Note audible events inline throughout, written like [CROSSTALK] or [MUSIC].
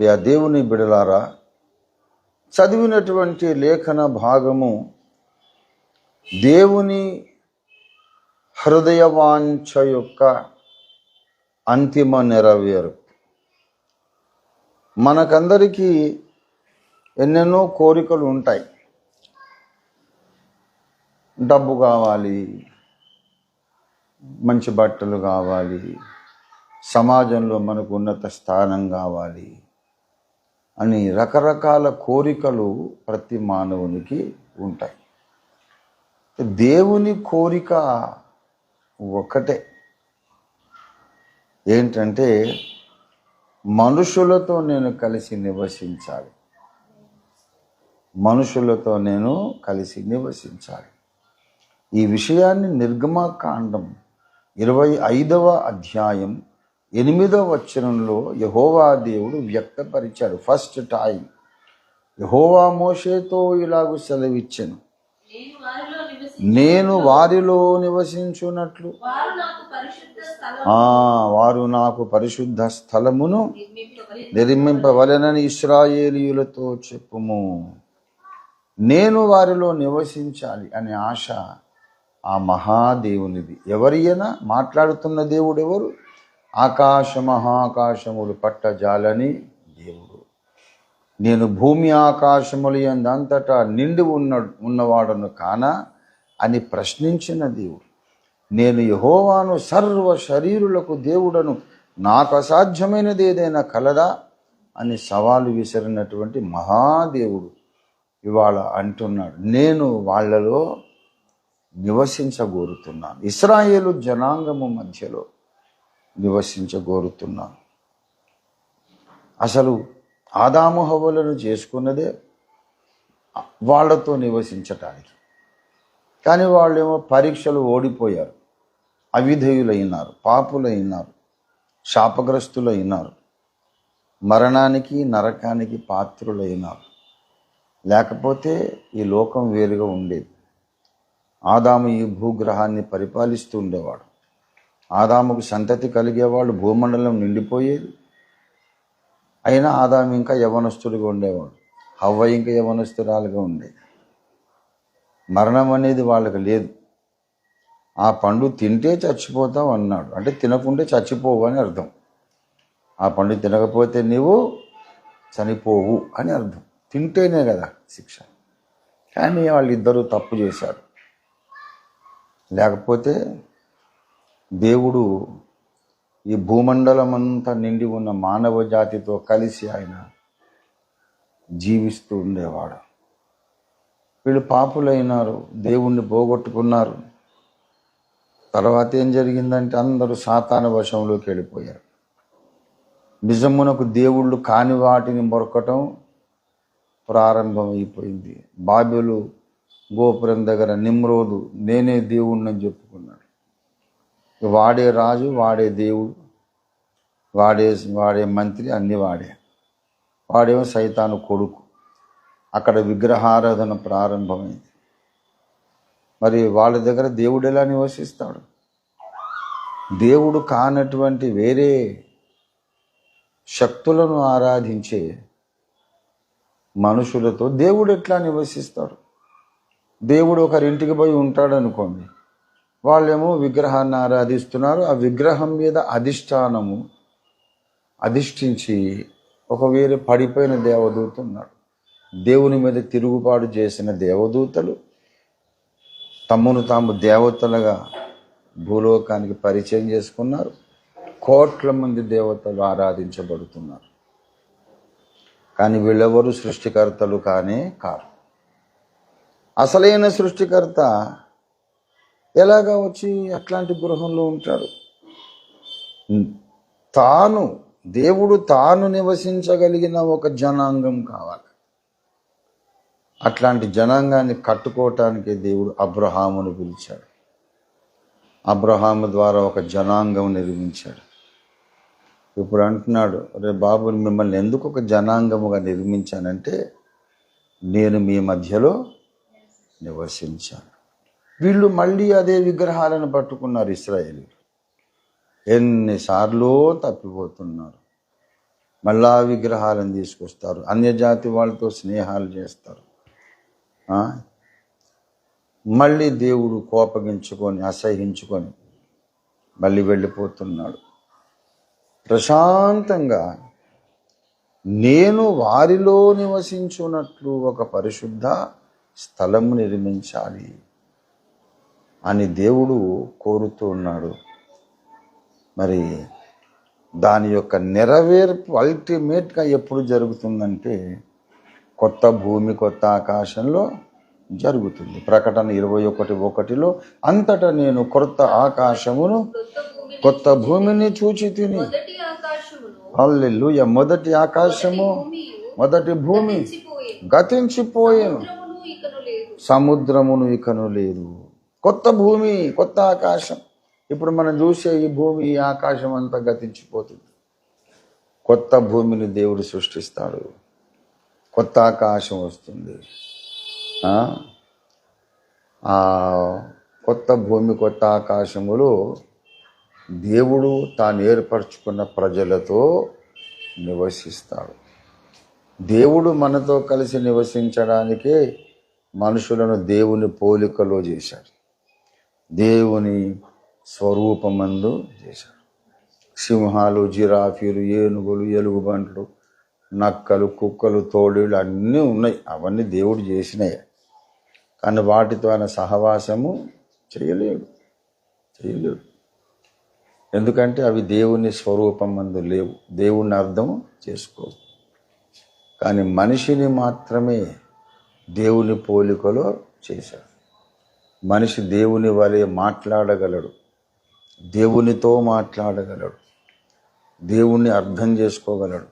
ప్రియా దేవుని బిడలారా చదివినటువంటి లేఖన భాగము దేవుని హృదయవాంఛ యొక్క అంతిమ నెరవేరు మనకందరికీ ఎన్నెన్నో కోరికలు ఉంటాయి. డబ్బు కావాలి మంచి బట్టలు కావాలి సమాజంలో మనకు ఉన్నత స్థానం కావాలి అని రకరకాల కోరికలు ప్రతి మానవునికి ఉంటాయి. దేవుని కోరిక ఒకటే ఏంటంటే మనుషులతో నేను కలిసి నివసించాలి. మనుషులతో నేను కలిసి నివసించాలి. ఈ విషయాన్ని నిర్గమాకాండం ఇరవై ఐదవ అధ్యాయం ఎనిమిదో వచనంలో యహోవా దేవుడు వ్యక్తపరిచాడు. ఫస్ట్ టైం యహోవా మోషేతో ఇలాగూ సెలవిచ్చాను. నేను వారిలో నివసించున్నట్లు వారు నాకు పరిశుద్ధ స్థలమును నిర్మింపవలెనని ఇస్రాయేలీయులతో చెప్పుము. నేను వారిలో నివసించాలి అనే ఆశ ఆ మహాదేవునిది. ఎవరియనా మాట్లాడుతున్న దేవుడు ఎవరు ఆకాశ మహాకాశములు పట్టజాలని దేవుడు. నేను భూమి ఆకాశములు ఎందంతటా నిండి ఉన్న ఉన్నవాడను కానా అని ప్రశ్నించిన దేవుడు నేను యహోవాను సర్వ శరీరులకు దేవుడను నాకు అసాధ్యమైనది ఏదైనా కలదా అని సవాలు విసిరినటువంటి మహాదేవుడు ఇవాళ అంటున్నాడు. నేను వాళ్ళలో నివసించగోరుతున్నాను ఇస్రాయేలు జనాంగము మధ్యలో నివసించగోరుతున్నాను. అసలు ఆదాము హవ్వలను చేసుకున్నదే వాళ్ళతో నివసించటానికి. కానీ వాళ్ళేమో పరీక్షలు ఓడిపోయారు. అవిధేయులైనారు పాపులైనారు శాపగ్రస్తులైనారు మరణానికి నరకానికి పాత్రులైనారు. లేకపోతే ఈ లోకం వేరుగా ఉండేది. ఆదాము ఈ భూగ్రహాన్ని పరిపాలిస్తూ ఉండేవాడు. ఆదాముకు సంతతి కలిగేవాళ్ళు భూమండలం నిండిపోయేది. అయినా ఆదాము ఇంకా యవనస్తుడిగా ఉండేవాడు. హవ్వ ఇంకా యవనస్తురాలుగా ఉండేది. మరణం అనేది వాళ్ళకి లేదు. ఆ పండు తింటే చచ్చిపోతావు అన్నాడు. అంటే తినకుంటే చచ్చిపోవు అని అర్థం. ఆ పండు తినకపోతే నీవు చనిపోవు అని అర్థం. తింటేనే కదా శిక్ష. కానీ వాళ్ళిద్దరూ తప్పు చేశారు. లేకపోతే దేవుడు ఈ భూమండలం అంతా నిండి ఉన్న మానవ జాతితో కలిసి ఆయన జీవిస్తూ ఉండేవాడు. వీళ్ళు పాపులైనారు దేవుణ్ణి పోగొట్టుకున్నారు. తర్వాత ఏం జరిగిందంటే అందరూ సాతాన వశంలోకి వెళ్ళిపోయారు. నిజమునకు దేవుళ్ళు కాని వాటిని మొరకటం ప్రారంభమైపోయింది. బాబెలు గోపురం దగ్గర నిమ్రోదు నేనే దేవుణ్ణని చెప్పు వాడే రాజు వాడే దేవుడు వాడే వాడే మంత్రి అన్ని వాడే. వాడేమో సైతాను కొడుకు. అక్కడ విగ్రహారాధన ప్రారంభమైంది. మరి వాళ్ళ దగ్గర దేవుడు ఎలా నివసిస్తాడు? దేవుడు కానటువంటి వేరే శక్తులను ఆరాధించే మనుషులతో దేవుడు ఎట్లా నివసిస్తాడు? దేవుడు ఒకరింటికి పోయి ఉంటాడు అనుకోండి వాళ్ళేమో విగ్రహాన్ని ఆరాధిస్తున్నారు. ఆ విగ్రహం మీద అధిష్టానము అధిష్ఠించి ఒక వేరే పడిపోయిన దేవదూత ఉన్నాడు. దేవుని మీద తిరుగుబాటు చేసిన దేవదూతలు తమ్మును తాము దేవతలుగా భూలోకానికి పరిచయం చేసుకున్నారు. కోట్ల మంది దేవతలు ఆరాధించబడుతున్నారు. కానీ వీళ్ళెవరు సృష్టికర్తలు కానే కారు. అసలైన సృష్టికర్త ఎలాగా వచ్చి అట్లాంటి గృహంలో ఉంటాడు? తాను దేవుడు తాను నివసించగలిగిన ఒక జనాంగం కావాలి. అట్లాంటి జనాంగాన్ని కట్టుకోవటానికి దేవుడు అబ్రహామును పిలిచాడు. అబ్రహాము ద్వారా ఒక జనాంగం నిర్మించాడు. ఇప్పుడు అంటున్నాడు రే బాబు మిమ్మల్ని ఎందుకు ఒక జనాంగముగా నిర్మించానంటే నేను మీ మధ్యలో నివసించాను. వీళ్ళు మళ్ళీ అదే విగ్రహాలను పట్టుకున్నారు ఇస్రాయేల్. ఎన్నిసార్లు తప్పిపోతున్నారు. మళ్ళా విగ్రహాలను తీసుకొస్తారు. అన్యజాతి వాళ్ళతో స్నేహాలు చేస్తారు. మళ్ళీ దేవుడు కోపగించుకొని అసహించుకొని మళ్ళీ వెళ్ళిపోతున్నాడు. ప్రశాంతంగా నేను వారిలో నివసించున్నట్లు ఒక పరిశుద్ధ స్థలము నిర్మించాలి. అని దేవుడు కోరుతూ ఉన్నాడు. మరి దాని యొక్క నెరవేర్పు అల్టిమేట్గా ఎప్పుడు జరుగుతుందంటే కొత్త భూమి కొత్త ఆకాశంలో జరుగుతుంది. ప్రకటన ఇరవై ఒకటి ఒకటిలో అంతటా నేను కొత్త ఆకాశమును కొత్త భూమి కొత్త భూమిని చూచి తిని హల్లెలూయా మొదటి ఆకాశము మొదటి భూమి గతించిపోయెను. సముద్రమును ఇకను లేదు. కొత్త భూమి కొత్త ఆకాశం. ఇప్పుడు మనం చూసే ఈ భూమి ఈ ఆకాశం అంతా గతించిపోతుంది. కొత్త భూమిని దేవుడు సృష్టిస్తాడు. కొత్త ఆకాశం వస్తుంది. ఆ? కొత్త భూమి కొత్త ఆకాశములు దేవుడు తాను ఏర్పరచుకున్న ప్రజలతో నివసిస్తాడు. దేవుడు మనతో కలిసి నివసించడానికే మనుషులను దేవుని పోలికలో చేశాడు. దేవుని స్వరూపమందు చేశాడు సింహాలు జిరాఫీలు ఏనుగులు ఎలుగుబంట్లు నక్కలు కుక్కలు తోడేళ్ళు అన్నీ ఉన్నాయి. అవన్నీ దేవుడు చేసినాయి. కానీ వాటితో ఆయన సహవాసము చేయలేడు. చేయలేడు. ఎందుకంటే అవి దేవుని స్వరూపం మందు లేవు. దేవుని అర్థం చేసుకో కానీ మనిషిని మాత్రమే దేవుని పోలికలో చేశాడు మనిషి దేవుని వలె మాట్లాడగలడు. దేవునితో మాట్లాడగలడు. దేవుణ్ణి అర్థం చేసుకోగలడు.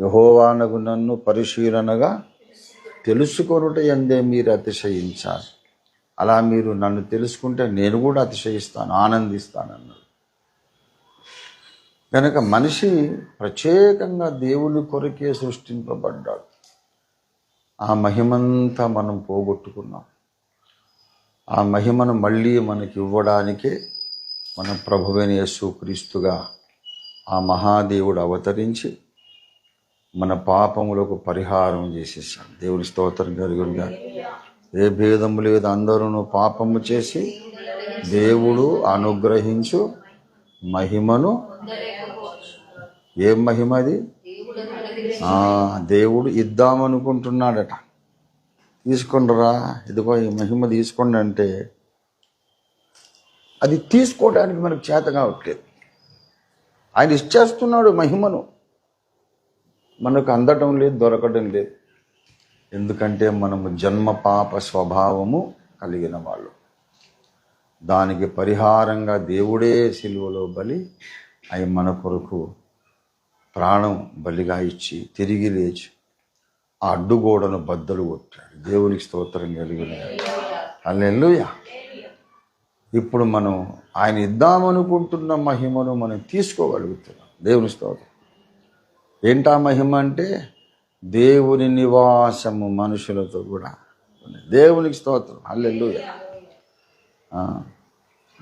యహోవానగు నన్ను పరిశీలనగా తెలుసుకొనుట ఎందే మీరు అతిశయించాలి. అలా మీరు నన్ను తెలుసుకుంటే నేను కూడా అతిశయిస్తాను ఆనందిస్తానన్నాడు కనుక మనిషి ప్రత్యేకంగా దేవుని కొరకే సృష్టింపబడ్డాడు. ఆ మహిమంతా మనం పోగొట్టుకున్నాం. ఆ మహిమను మళ్ళీ మనకి ఇవ్వడానికే మన ప్రభువైన యేసుక్రీస్తుగా ఆ మహాదేవుడు అవతరించి మన పాపములకు పరిహారం చేసేసాడు. దేవుని స్తోత్రం కలుగునుగా ఏ భేదము లేదు. అందరూ పాపము చేసి దేవుడు అనుగ్రహించు మహిమను. ఏం మహిమది దేవుడు ఇద్దామనుకుంటున్నాడట. తీసుకుండరా? ఇదిగో ఈ మహిమ తీసుకోండి అంటే అది తీసుకోవడానికి మనకు చేత కావట్లేదు. ఆయన ఇచ్చేస్తున్నాడు మహిమను. మనకు అందటం లేదు దొరకడం లేదు. ఎందుకంటే మనము జన్మ పాప స్వభావము కలిగిన వాళ్ళు. దానికి పరిహారంగా దేవుడే సిలువలో బలి అవి మన కొరకు ప్రాణం బలిగా ఇచ్చి తిరిగి లేచి ఆ అడ్డుగోడను బద్దలు కొట్టాడు. దేవునికి స్తోత్రం కలిగిన అల్లెల్లుయ ఇప్పుడు మనం ఆయన ఇద్దామనుకుంటున్న మహిమను మనం తీసుకోగలుగుతున్నాం. దేవుని స్తోత్రం. ఏంటా మహిమ అంటే? దేవుని నివాసము మనుషులతో కూడా దేవునికి స్తోత్రం. అల్లెల్లుయ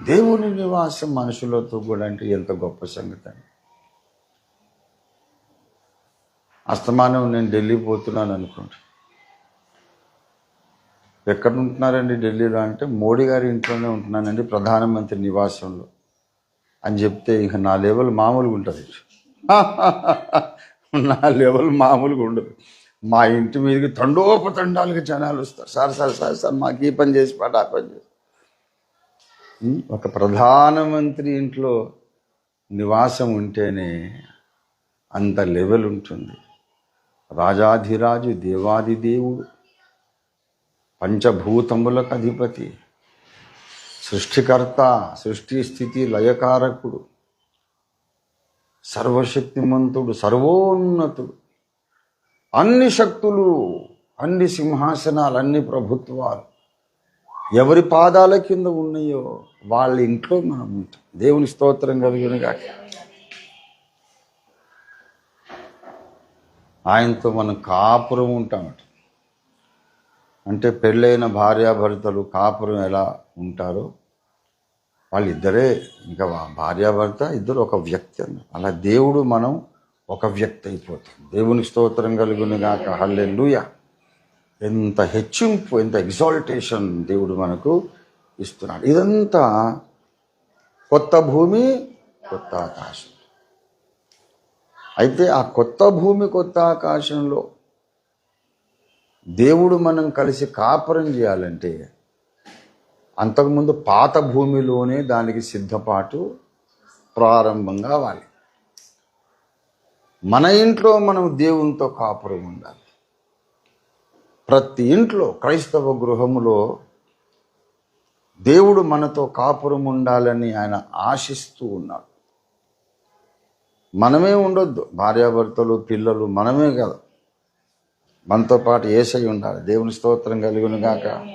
దేవుని నివాసం మనుషులతో కూడా అంటే ఎంత గొప్ప సంగతి అండి. అస్తమానం నేను ఢిల్లీ పోతున్నాను అనుకోండి. ఎక్కడ ఉంటున్నారండి ఢిల్లీలో అంటే మోడీ గారి ఇంట్లోనే ఉంటున్నానండి ప్రధానమంత్రి నివాసంలో. అని చెప్తే ఇక నా లెవెల్ మామూలుగా ఉంటుంది [LAUGHS] నా లెవెల్ మామూలుగా ఉండదు. మా ఇంటి మీదకి తండోపతండాలుగా జనాలు వస్తారు. సార్ సార్ సార్ సార్ మాకు ఈ పని చేసి పాట ఆ పని చేసి. ఒక ప్రధానమంత్రి ఇంట్లో నివాసం ఉంటేనే అంత లెవెల్ ఉంటుంది. రాజాధిరాజు దేవాది దేవుడు పంచభూతములకు అధిపతి సృష్టికర్త సృష్టి స్థితి లయకారకుడు సర్వశక్తిమంతుడు సర్వోన్నతుడు. అన్ని శక్తులు అన్ని సింహాసనాలు అన్ని ప్రభుత్వాలు ఎవరి పాదాల కింద ఉన్నాయో వాళ్ళ ఇంట్లో మనం ఉంటాం. దేవుని స్తోత్రం కలిగినగా ఆయనతో మనం కాపురం ఉంటామట అంటే. పెళ్ళైన భార్యాభర్తలు కాపురం ఎలా ఉంటారో వాళ్ళిద్దరే ఇంకా భార్యాభర్త ఇద్దరు ఒక వ్యక్తి అన్న అలా దేవుడు మనం ఒక వ్యక్తి అయిపోతాం. దేవునికి స్తోత్రం కలుగును గాక. హల్లెలూయ. ఎంత హెచ్చింపు ఎంత ఎగ్జాల్టేషన్ దేవుడు మనకు ఇస్తున్నాడు. ఇదంతా కొత్త భూమి కొత్త ఆకాశం. అయితే ఆ కొత్త భూమి కొత్త ఆకాశంలో దేవుడు మనం కలిసి కాపురం చేయాలంటే అంతకుముందు పాత భూమిలోనే దానికి సిద్ధపాటు ప్రారంభం కావాలి మన ఇంట్లో మనం దేవునితో కాపురం ఉండాలి. ప్రతి ఇంట్లో క్రైస్తవ గృహములో దేవుడు మనతో కాపురం ఉండాలని ఆయన ఆశిస్తూ ఉన్నాడు. మనమే ఉండొద్దు. భార్యాభర్తలు పిల్లలు మనమే కదా. మనతో పాటు ఏసై ఉండాలి. దేవుని స్తోత్రం కలిగిన గాక.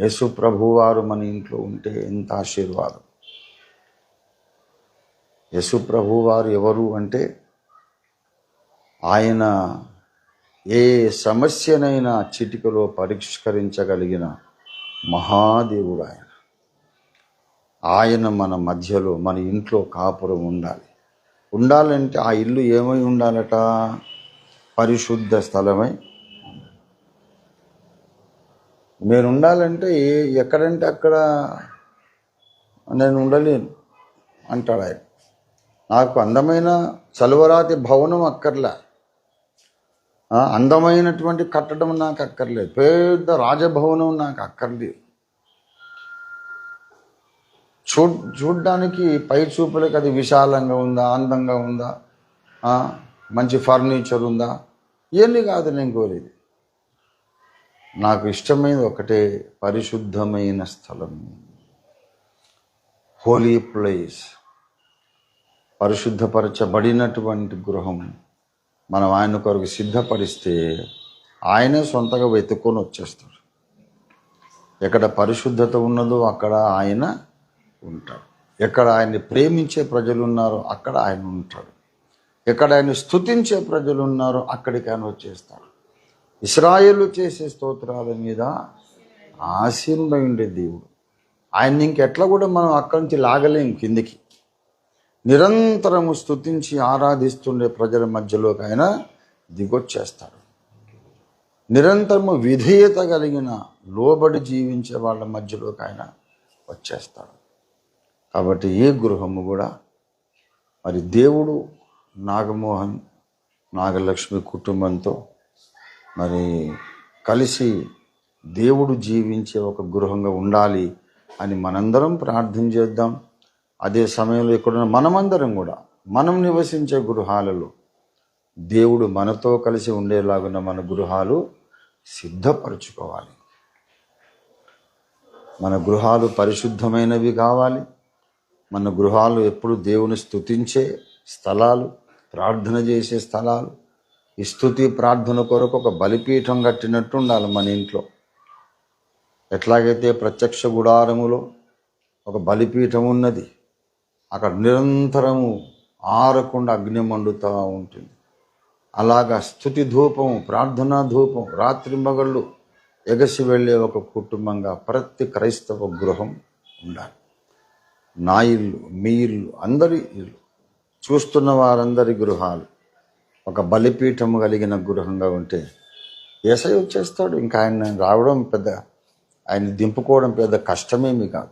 యేసు ప్రభువారు మన ఇంట్లో ఉంటే ఎంత ఆశీర్వాదం. యేసు ప్రభువారు ఎవరు అంటే ఆయన ఏ సమస్యనైనా చిటికలో పరిష్కరించగలిగిన మహాదేవుడు ఆయన. ఆయన మన మధ్యలో మన ఇంట్లో కాపురం ఉండాలి. ఉండాలంటే ఆ ఇల్లు ఏమై ఉండాలట? పరిశుద్ధ స్థలమై. నేను ఉండాలంటే ఏ- ఎక్కడంటే అక్కడ నేను ఉండలేను అంటాడు ఆయన. నాకు అందమైన చలువరాతి భవనం అక్కర్లే. అందమైనటువంటి కట్టడం నాకు అక్కర్లేదు. పెద్ద రాజభవనం నాకు అక్కర్లేదు. చూ చూడ్డానికి పై చూపులకు అది విశాలంగా ఉందా అందంగా ఉందా? మంచి ఫర్నిచర్ ఉందా? ఇవన్నీ కాదు నేను కోరేది. నాకు ఇష్టమైనది ఒకటే పరిశుద్ధమైన స్థలం. Holy place. పరిశుద్ధపరచబడినటువంటి గృహం. మనం ఆయన కొరకు సిద్ధపరిస్తే ఆయనే సొంతగా వెతుక్కొని వచ్చేస్తాడు. ఎక్కడ పరిశుద్ధత ఉన్నదో అక్కడ ఆయన ఉంటాడు. ఎక్కడ ఆయన్ని ప్రేమించే ప్రజలు ఉన్నారో అక్కడ ఆయన ఉంటాడు. ఎక్కడ ఆయన స్థుతించే ప్రజలు ఉన్నారో అక్కడికి ఆయన వచ్చేస్తాడు. ఇస్రాయేలు చేసే స్తోత్రాల మీద ఆసీనుడై ఉండే దేవుడు. ఆయన్ని ఇంకెట్లా కూడా మనం అక్కడి నుంచి లాగలేం కిందికి. నిరంతరము స్తుతించి ఆరాధిస్తుండే ప్రజల మధ్యలోకి ఆయన దిగొచ్చేస్తాడు. నిరంతరము విధేయత కలిగిన లోబడి జీవించే వాళ్ళ మధ్యలోకి ఆయన వచ్చేస్తాడు. కాబట్టి ఏ గృహము కూడా మరి దేవుడు నాగమోహన్ నాగలక్ష్మి కుటుంబంతో మరి కలిసి దేవుడు జీవించే ఒక గృహంగా ఉండాలి అని మనందరం ప్రార్థన చేద్దాం. అదే సమయంలో ఇక్కడ మనమందరం కూడా మనం నివసించే గృహాలలో దేవుడు మనతో కలిసి ఉండేలాగున్న మన గృహాలు సిద్ధపరచుకోవాలి. మన గృహాలు పరిశుద్ధమైనవి కావాలి. మన గృహాలు ఎప్పుడు దేవుని స్థుతించే స్థలాలు ప్రార్థన చేసే స్థలాలు. ఈ స్థుతి ప్రార్థన కొరకు ఒక బలిపీఠం కట్టినట్టు ఉండాలి మన ఇంట్లో. ఎట్లాగైతే ప్రత్యక్ష గుడారములో ఒక బలిపీఠం ఉన్నది అక్కడ నిరంతరము ఆరకుండా అగ్ని మండుతూ ఉంటుంది. అలాగా స్థుతి ధూపం ప్రార్థనా ధూపం రాత్రి మగళ్ళు ఎగసి వెళ్ళే ఒక కుటుంబంగా ప్రతి క్రైస్తవ గృహం ఉండాలి. నా ఇల్లు మీ ఇల్లు అందరి ఇల్లు. చూస్తున్న వారందరి గృహాలు. ఒక బలిపీఠం కలిగిన గృహంగా ఉంటే ఏసై వచ్చేస్తాడు. ఇంకా ఆయన రావడం పెద్ద ఆయన దింపుకోవడం పెద్ద కష్టమేమి కాదు.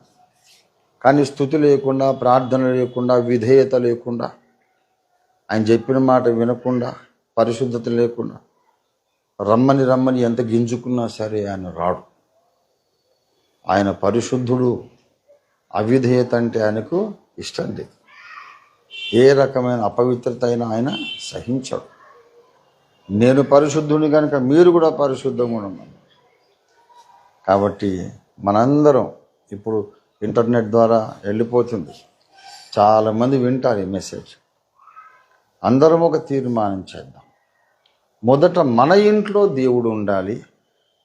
కానీ స్థుతి లేకుండా ప్రార్థన లేకుండా విధేయత లేకుండా ఆయన చెప్పిన మాట వినకుండా పరిశుద్ధత లేకుండా రమ్మని రమ్మని ఎంత గింజుకున్నా సరే ఆయన రాడు. ఆయన పరిశుద్ధుడు అవిధేయత అంటే ఆయనకు ఇష్టం లేదు. ఏ రకమైన అపవిత్రత అయినా ఆయన సహించాడు. నేను పరిశుద్ధుని కనుక మీరు కూడా పరిశుద్ధంగా ఉన్నాను కాబట్టి మనందరం ఇప్పుడు ఇంటర్నెట్ ద్వారా వెళ్ళిపోతుంది. చాలామంది వింటారు ఈ మెసేజ్. అందరం ఒక తీర్మానం చేద్దాం. మొదట మన ఇంట్లో దేవుడు ఉండాలి.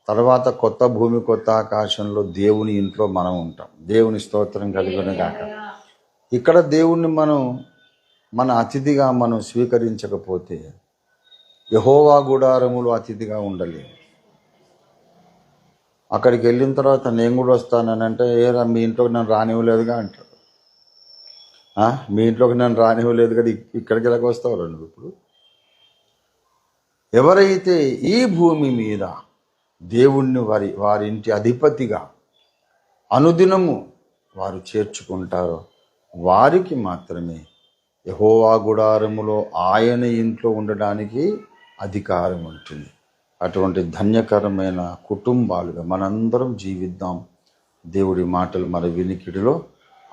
తర్వాత కొత్త భూమి కొత్త ఆకాశంలో దేవుని ఇంట్లో మనం ఉంటాం. దేవుని స్తోత్రం కలిగిన కాక ఇక్కడ దేవుణ్ణి మనం మన అతిథిగా మనం స్వీకరించకపోతే యహోవా గుడారములు అతిథిగా ఉండలేము. అక్కడికి వెళ్ళిన తర్వాత నేను కూడా వస్తానని అంటే ఏరా మీ ఇంట్లోకి నన్ను రానివ్వలేదుగా అంటాడు మీ ఇంట్లోకి నన్ను రానివ్వలేదు కదా ఇక్కడికి ఎలాగ వస్తావు నువ్వు ఇప్పుడు? ఎవరైతే ఈ భూమి మీద దేవుణ్ణి వారి వారి ఇంటి అధిపతిగా అనుదినము వారు చేర్చుకుంటారో వారికి మాత్రమే యహోవా గుడారములో ఆయన ఇంట్లో ఉండడానికి అధికారం ఉంటుంది. అటువంటి ధన్యకరమైన కుటుంబాలుగా మనందరం జీవిద్దాం. దేవుడి మాటలు మన వినికిడిలో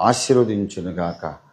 ఆశీర్వదించునుగాక.